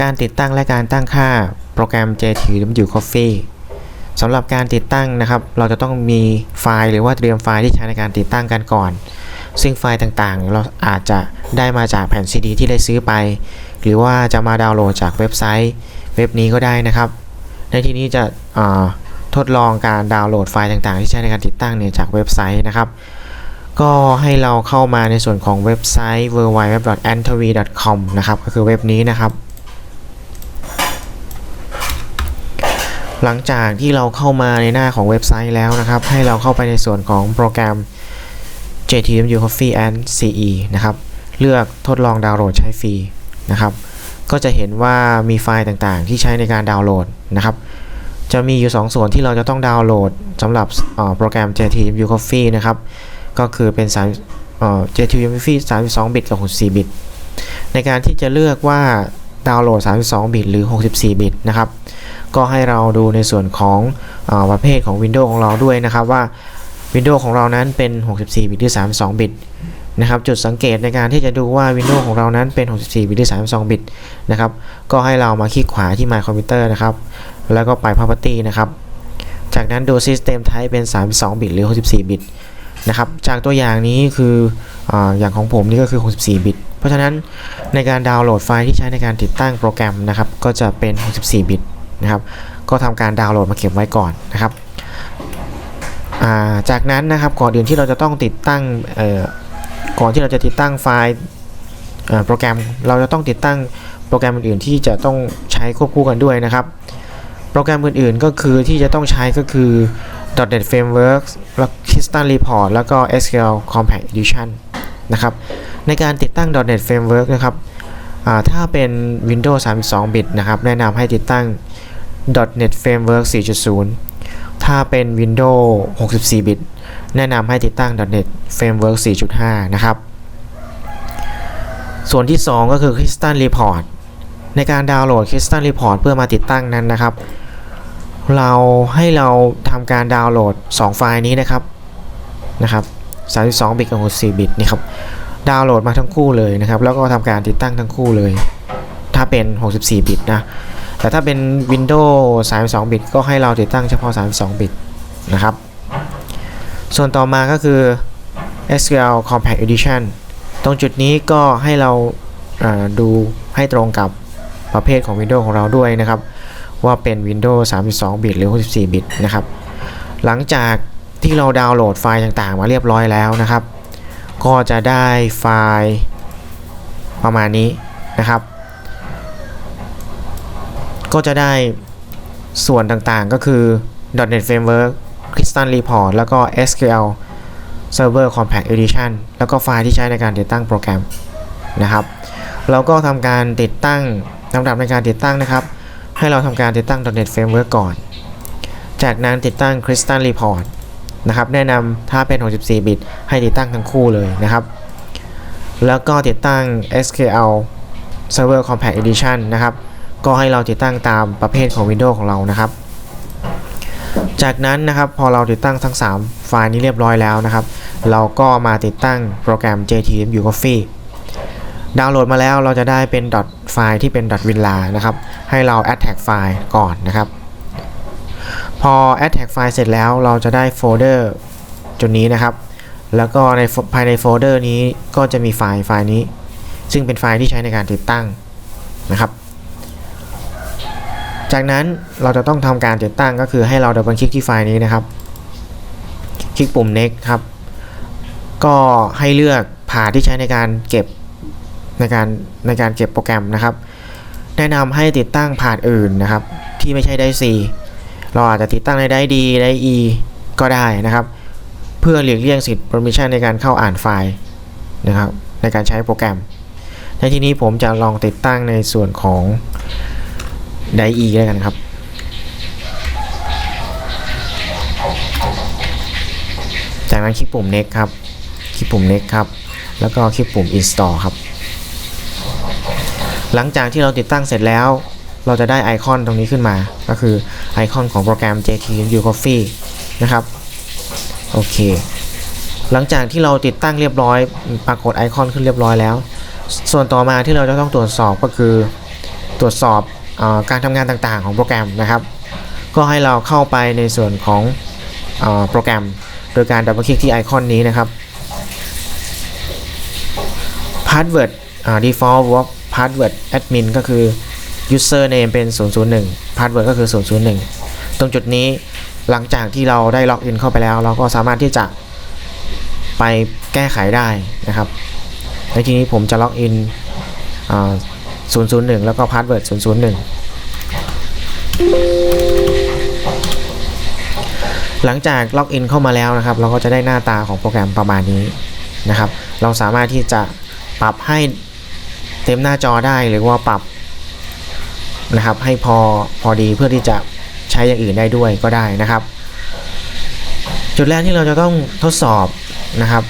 การติดตั้งและการตั้งค่าโปรแกรม JTW Coffee สำหรับการติดตั้งนะครับ เราจะต้องมีไฟล์หรือว่าเตรียมไฟล์ที่ใช้ในการติดตั้งกันก่อน ซึ่งไฟล์ต่างๆ เราอาจจะได้มาจากแผ่นซีดีที่ได้ซื้อไป หรือว่าจะมาดาวน์โหลดจากเว็บไซต์เว็บนี้ก็ได้นะครับ ในที่นี้จะทดลองการดาวน์โหลดไฟล์ต่างๆ ที่ใช้ในการติดตั้งเนี่ยจากเว็บไซต์นะครับ ก็ให้เราเข้ามาในส่วนของเว็บไซต์ www.antv.com นะครับก็คือเว็บนี้นะครับ หลังจากที่เราเข้ามาในหน้าของเว็บไซต์แล้วนะครับ ให้เราเข้าไปในส่วนของโปรแกรม JTMU Coffee and CE นะครับ เลือกทดลองดาวน์โหลดใช้ฟรีนะครับ ก็จะเห็นว่ามีไฟล์ต่างๆ ที่ใช้ในการดาวน์โหลดนะครับ จะมีอยู่ 2 ส่วนที่เราจะต้องดาวน์โหลดสำหรับโปรแกรม JTMU Coffee นะครับ ก็คือเป็น3 JTMU Coffee 32 บิตกับ64บิต ในการที่จะเลือกว่าดาวน์โหลด 32 บิต หรือ 64 บิตนะครับ ก็ให้เราดูในส่วนของอประเภทของ Windows ของเราด้วยนะครับว่า Windows ของเรานั้นเป็น 64 บิตหรือ 32 บิตนะครับจุดสังเกตในการที่จะดูว่า Windows ของเรานั้นเป็น 64 บิตหรือ 32 บิตนะครับก็ให้เรามาคลิกขวาที่ My Computer นะครับแล้วก็ไป Property นะครับจากนั้นดู System Type เป็น 32 บิตหรือ 64 บิตนะครับจากตัวอย่างนี้คือออย่างของผมนี่ก็คือ 64 บิต เพราะฉะนั้นในการดาวน์โหลดไฟล์ที่ใช้ในการติดตั้งโปรแกรมนะครับก็จะเป็น 64 บิต นะครับ ก็ทำการดาวน์โหลดมาเก็บไว้ก่อนนะครับาจากนั้นนะครับก่อนอื่นที่เราจะต้องติดตั้งก่อนที่เราจะติดตั้งไฟล์โปรแกรมเราจะต้องติดตั้งโปรแกรมอื่นๆที่จะต้องใช้ควบคู่กันด้วยนะครับ โปรแกรมอื่นๆก็คือที่จะต้องใช้ก็คือ .NET Framework แล้ว Crystal Report แล้วก็ SQL Compact Edition นะครับ ในการติดตั้ง .NET Framework นะครับถ้าเป็น Windows 32บิตนะครับ แนะนำให้ติดตั้ง .NET Framework 4.0 ถ้าเป็น Windows 64 บิต แนะนำให้ติดตั้ง .NET Framework 4.5 นะครับ ส่วนที่ 2 ก็คือ Crystal Report ในการดาวน์โหลด Crystal Report เพื่อมาติดตั้งนั้นนะครับ เราให้เราทำการดาวน์โหลด 2 ไฟล์นี้นะครับนะครับ 32 บิตกับ64บิตนี่ครับดาวน์โหลดมาทั้งคู่เลยนะครับ แล้วก็ทำการติดตั้งทั้งคู่เลย ถ้าเป็น 64 บิตนะ แต่ถ้าเป็น Windows 32 บิต ก็ให้เราติดตั้งเฉพาะ 32 บิตนะครับ ส่วนต่อมาก็คือ SQL Compact Edition ตรงจุดนี้ก็ให้เราเอ่อดูให้ตรงกับประเภทของ Windows ของเราด้วยนะครับ ว่าเป็น Windows 32 บิต หรือ 64 บิตนะครับ หลังจากที่เราดาวน์โหลดไฟล์ต่างๆ มาเรียบร้อยแล้วนะครับ ก็จะได้ไฟล์ประมาณนี้นะครับ ก็จะได้ส่วนต่างๆก็คือ .NET Framework Crystal Report แล้วก็ SQL Server Compact Edition แล้วก็ไฟล์ที่ใช้ในการติดตั้งโปรแกรมนะครับ เราก็ทำการติดตั้งลำดับในการติดตั้งนะครับ ให้เราทำการติดตั้ง .NET Framework ก่อน จากนั้นติดตั้ง Crystal Report นะครับ แนะนำถ้าเป็น 64 บิต ให้ติดตั้งทั้งคู่เลยนะครับ แล้วก็ติดตั้ง SQL Server Compact Edition นะครับ ก็ให้เราติดตั้งตามประเภทของ Windows ของเรานะครับ จากนั้นนะครับพอเราติดตั้งทั้ง 3 ไฟล์นี้เรียบร้อยแล้วนะครับ เราก็มาติดตั้งโปรแกรม JTMU Coffee ดาวน์โหลดมาแล้วเราจะได้เป็น dot ไฟล์ที่เป็น dot .winla นะครับ ให้เรา add tag ไฟล์ก่อนนะครับ พอ add tag ไฟล์เสร็จแล้วเราจะได้โฟลเดอร์จุดนี้นะครับ แล้วก็ในภายในโฟลเดอร์นี้ก็จะมีไฟล์ไฟล์นี้ ซึ่งเป็นไฟล์ที่ใช้ในการติดตั้งนะครับ จากนั้นเราจะต้องทำการติดตั้งก็คือให้เราดับเบิลคลิกที่ไฟล์นี้นะครับ คลิกปุ่ม next ครับ ก็ให้เลือกพาที่ใช้ในการเก็บในการในการเก็บโปรแกรมนะครับ แนะนำให้ติดตั้งผ่านอื่นนะครับ ที่ไม่ใช่ได้ C เราอาจจะติดตั้งในได้ D ได้ E ก็ได้นะครับ เพื่อหลีกเลี่ยงสิทธิ์ permission ในการเข้าอ่านไฟล์นะครับ ในการใช้โปรแกรม ในที่นี้ผมจะลองติดตั้งในส่วนของ ไดอีแล้วกันครับ จากนั้นคลิกปุ่ม next ครับ คลิกปุ่ม next ครับ แล้วก็คลิกปุ่ม install ครับ หลังจากที่เราติดตั้งเสร็จแล้ว เราจะได้ไอคอนตรงนี้ขึ้นมา ก็คือไอคอนของโปรแกรม JtU Coffee นะครับ โอเค หลังจากที่เราติดตั้งเรียบร้อย ปรากฏไอคอนขึ้นเรียบร้อยแล้ว ส่วนต่อมาที่เราจะต้องตรวจสอบก็คือ ตรวจสอบ การทำงานต่างๆของโปรแกรมนะครับ ก็ให้เราเข้าไปในส่วนของโปรแกรม โดยการดับเบิลคลิกที่ไอคอนนี้นะครับ Password default work password admin ก็คือ username เป็น 001 password ก็คือ 001 ตรงจุดนี้หลังจากที่เราได้ล็อกอินเข้าไปแล้ว เราก็สามารถที่จะไปแก้ไขได้นะครับ ในทีนี้ผมจะล็อกอินอ 001 แล้วก็ password 001 หลังจากล็อกอินเข้ามาแล้วนะครับ เราก็จะได้หน้าตาของโปรแกรมประมาณนี้นะครับ เราสามารถที่จะปรับให้เต็มหน้าจอได้หรือว่าปรับนะครับ ให้พอพอดีเพื่อที่จะใช้อย่างอื่นได้ด้วยก็ได้นะครับ จุดแรกที่เราจะต้องทดสอบนะครับ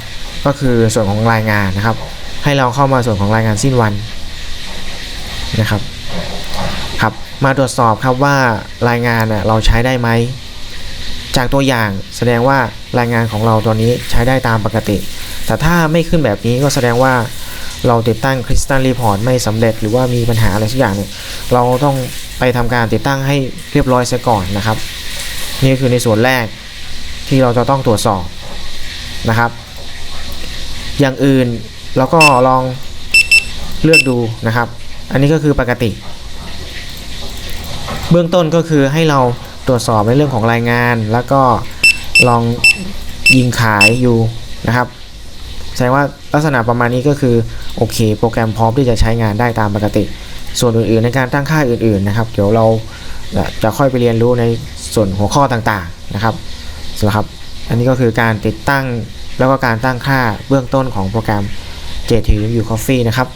ก็คือส่วนของรายงานนะครับ ให้เราเข้ามาส่วนของรายงานสิ้นวัน นะครับครับมาตรวจสอบครับว่ารายงานน่ะเราใช้ได้ไหม จากตัวอย่างแสดงว่ารายงานของเราตัวนี้ใช้ได้ตามปกติ แต่ถ้าไม่ขึ้นแบบนี้ก็แสดงว่าเราติดตั้ง Crystal Report ไม่สำเร็จหรือว่ามีปัญหาอะไรสักอย่างเนี่ยเราต้องไปทำการติดตั้งให้เรียบร้อยเสียก่อนนะครับ นี่คือในส่วนแรกที่เราจะต้องตรวจสอบนะครับ อย่างอื่นเราก็ลองเลือกดูนะครับ อันนี้ก็คือปกติ เบื้องต้นก็คือให้เราตรวจสอบในเรื่องของรายงาน แล้วก็ลองยิงขายอยู่นะครับแสดงว่าลักษณะประมาณนี้ก็คือโอเค โปรแกรมพร้อมที่จะใช้งานได้ตามปกติ ส่วนอื่นๆ ในการตั้งค่าอื่นๆนะครับ เดี๋ยวเราจะค่อยไปเรียนรู้ในส่วนหัวข้อต่างๆนะครับสำหรับอันนี้ก็คือการติดตั้งแล้วก็การตั้งค่าเบื้องต้นของโปรแกรม JT Review Coffee นะครับ